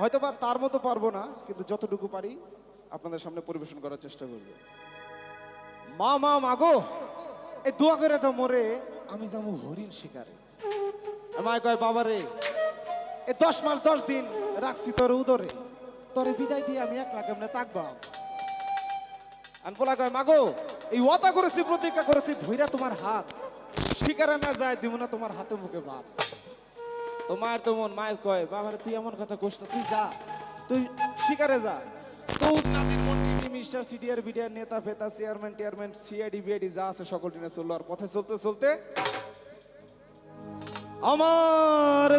হয়তো বা তার মতো পারব না, কিন্তু যতটুকু পারি আপনাদের সামনে পরিবেশন করার চেষ্টা করব। মা মা মাগো এই দোয়া করে তো মরে, আমি যাব হরিণ শিকারে। আমায় কয়, বাবা রে এই দশ মাস, দশ দিন রাখছি তোর উদরে। তোরে বিদায় দিয়ে আমি একলা কেমনে তাকবাম আনপোলা কয় মাগো এই ওয়াদা করেছি, প্রতিজ্ঞা করেছি ধৈরা তোমার হাত। শিকারে না যায়, দিব না তোমার হাতে মুখে ভাত তোমার তো মন মায়ের কয়, বাবারে, তুই এমন কথা কোস তুই যা, তুই শিকারে যা। তো বিডিআর নেতা, ফেতা, চেয়ারম্যান সিআইডি যা আছে সকল আর চলতে চলতে আমার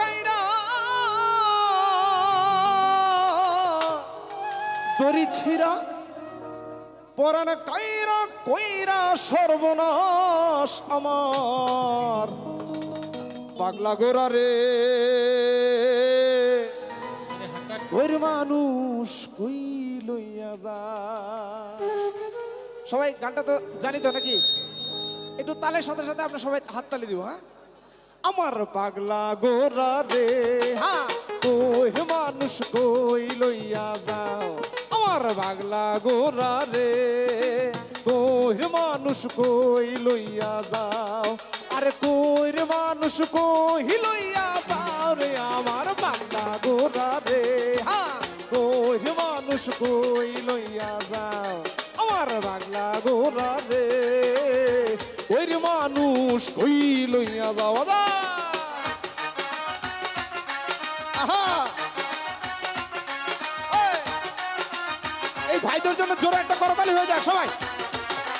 কাইরা দড়ি ছিড়া পরান কাইরা কইরা সর্বনাশ আমার। পাগলা গোরা রে। ওর মানুষ কই লইয়া যা সবাই গানটা তো জানি তো নাকি? একটু তালের সাথে সাথে আমরা সবাই হাততালি দিব হ্যাঁ? আমার পাগলা গোরা রে হ্যাঁ? মানুষ কই লইয়া যাও আমার পাগলা গোরা রে কই মানুষ কই লইয়া যাও? আরে কই রে মানুষ কই লইয়া যাও রে আমার পাগলা গোরা রে হ্যাঁ কই মানুষ কই লইয়া যাও? আমার পাগলা গোরা রে ওই রে মানুষ কই লইয়া যাও? এই জন্য জোরে একটা করতালি হয়ে যায়, সবাই।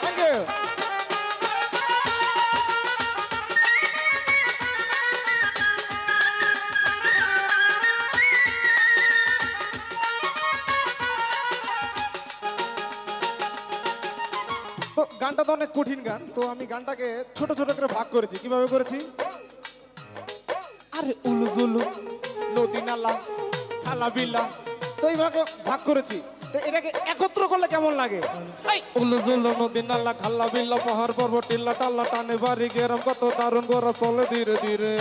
থ্যাংক ইউ তো গানটা তো অনেক কঠিন গান, তো আমি গানটাকে ছোট ছোট করে ভাগ করেছি। কীভাবে করেছি? আরে উলু জুলু নদী নালা, খালা বিলা, তো এইভাবে ভাগ করেছি। তো এটাকে একত্র করলে কেমন লাগে? এই! উলু জুলু নদী নালা খাল্লা বিল্লা পাহাড় পর্বত টিল্লা টাল্লা টানে বাড়ি গেরম কত দারুণ গোরা চলে ধীরে ধীরে।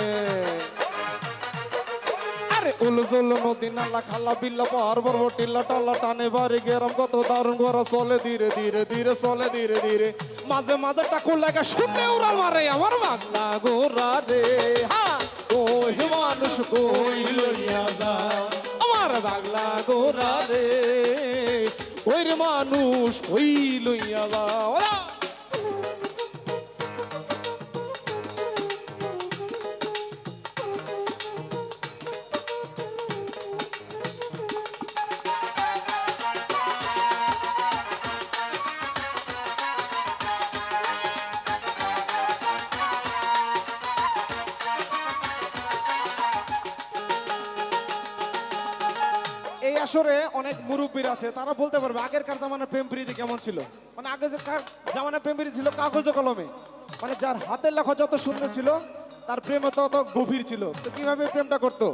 আরে উলু জুলু নদী নালা খাল্লা বিল্লা পাহাড় পর্বত টিল্লা টাল্লা টানে বাড়ি গেরম কত দারুণ গোরা চলে ধীরে ধীরে ধীরে চলে ধীরে ধীরে। মাঝে মাঝে টাকুর লাগা শুনে উড়াল মারে আমার বাংলা গোরা রে। হ্যাঁ ওই মানুষ কই লইয়া যা আমার বাংলা গোরা রে। ওই রে মানুষ কই লইয়া এই আসরে অনেক মুরব্বীর আছে, তারা বলতে পারবে আগের কার জামানার প্রেম প্রীতি কেমন ছিল। মানে আগে যে কার জামানার প্রেম প্রীতি ছিল কাগজে কলমে। মানে যার হাতের লেখা যত শূন্য ছিল, তার প্রেম তত গভীর ছিল। তো কীভাবে প্রেমটা করতো?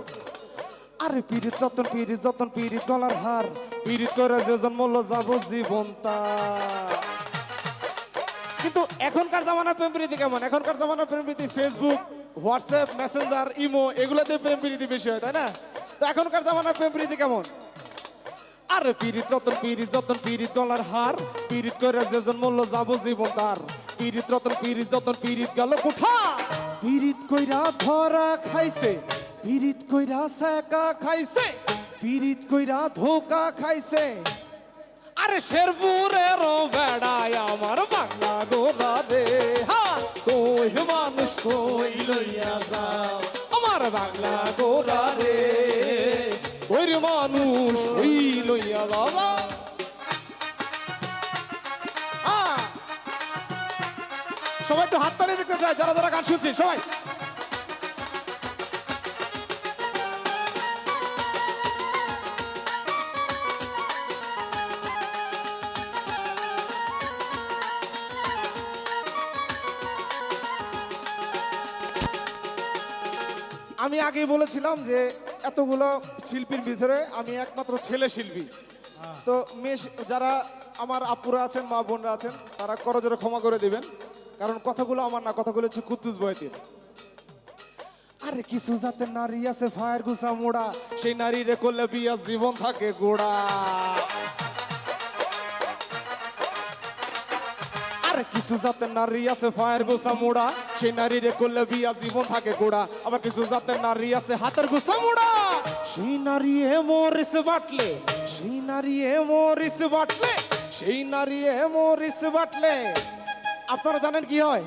আরে পিরিত যতন পিরিত যতন পিরিত গলার হার। পিরিত করে যে জন্মল যাব জীবন কিন্তু এখনকার জামানার প্রেম প্রীতি কেমন? এখনকার জামানার প্রেম প্রীতি ফেসবুক হোয়াটসঅ্যাপ, মেসেঞ্জার, ইমো, এগুলোতে প্রেম প্রীতি বেশি হয়, তাই না? তো এখনকার জামানার প্রেম প্রীতি কেমন? আরে পিরিত রতন পিরিত যতন পিরিত ডলার হার পিরিত করে যে জন্মল যাব জীবন তার। পিরিত রতন পিরিত যতন পিরিত গেল কোঠা। পিরিত কইরা ধরা খাইছে পিরিত কইরা সেকা খাইছে পিরিত কইরা ধোকা খাইছে। আরে শেরপুরের বেড়ায় আমার বাংলা গোলা রে হা! কই মানুষ কই লইয়া যাও? আমার বাংলা গোরা রে। ওই মানুষ কই লইয়া আ! সবাই তো হাত তালি দেখতে চায়, যারা যারা গান শুনছি, সবাই। আমি আগেই বলেছিলাম যে এতগুলো শিল্পীর ভিতরে আমি একমাত্র ছেলে শিল্পী। তো মেয়ে যারা আমার আপুরা আছেন মা বোনরা আছেন তারা করজোরে ক্ষমা করে দিবেন। কারণ কথাগুলো আমার না কথাগুলো হচ্ছে কুদ্দুস বয়তির আরে কিছু যাতে নারী আছে ফায়ার গুছা মোড়া। সেই নারী রে করলে বিয়া জীবন থাকে গোড়া। কিছু জাতের নারী আছে, ফায়ার গোসা মোড়া। সেই নারী রে করলে বিয়া জীবন থাকে গোড়া। আবার কিছু জাতের নারী আছে, হাতের গোসা মোড়া। সেই নারী এ মরিস বাটলে, সেই নারী এ মরিস বাটলে, সেই নারী এ মরিস বাটলে। আপনারা জানেন কি হয়?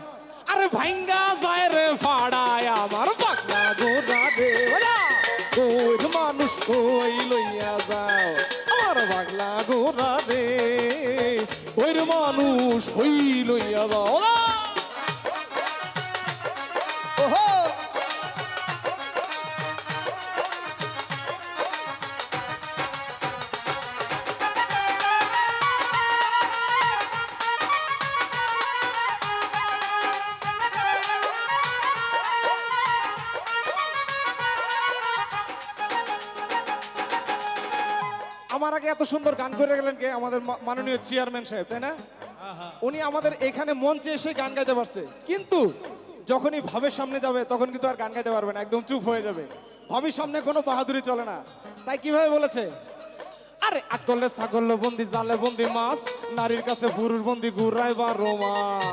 আরে ভাঙ্গা যায় রে ফাড়ায় আমার পাকনা গোড়া দে মানুষ কই লইয়া যাও? আমার পাগলা গোড়া দে ওইর মানুষ হই লইয়া আমার আগে এত সুন্দর গান করে গেলেন কে? আমাদের মাননীয় চেয়ারম্যান সাহেব, তাই না? উনি আমাদের এখানে মঞ্চে এসে গান গাইতে পারছে। কিন্তু যখনই ভাবের সামনে যাবে, তখন কিন্তু আর গান গাইতে পারবে না, একদম চুপ হয়ে যাবে। ভাবির সামনে কোনো বাহাদুরি চলে না। তাই কীভাবে বলেছে? আরে আকলে ছাগল বন্দি, জালে বন্দি মাছ, নারীর কাছে পুরুষ বন্দি ঘুরায় বা মাস।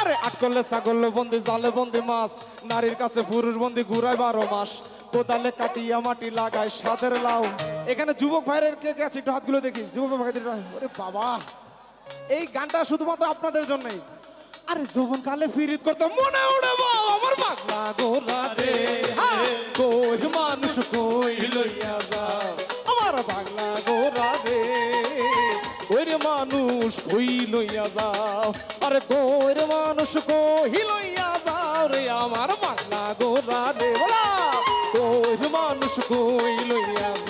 আরে আটকলে ছাগল বন্দি, জালে বন্দি মাছ, নারীর কাছে পুরুষ বন্দি ঘুরায় বারো মাস। কোদালে কাটিয়া মাটি লাগায় সাদের লাউ। এখানে যুবক ভাইয়ের কে কে আছে? একটু হাতগুলো দেখি। যুবক ভাইদের ওরে বাবা। এই গানটা শুধুমাত্র আপনাদের জন্যই। আরে যৌবন কালে ফিরিত করতে মনে উড়ে আমার পাগলা গোরা রে। কই মানুষ কই লইয়া যাও? আমার পাগলা গোরা রে। মানুষ কই লইয়া আরে মানুষ কই লইয়া রে আমার কই লইয়া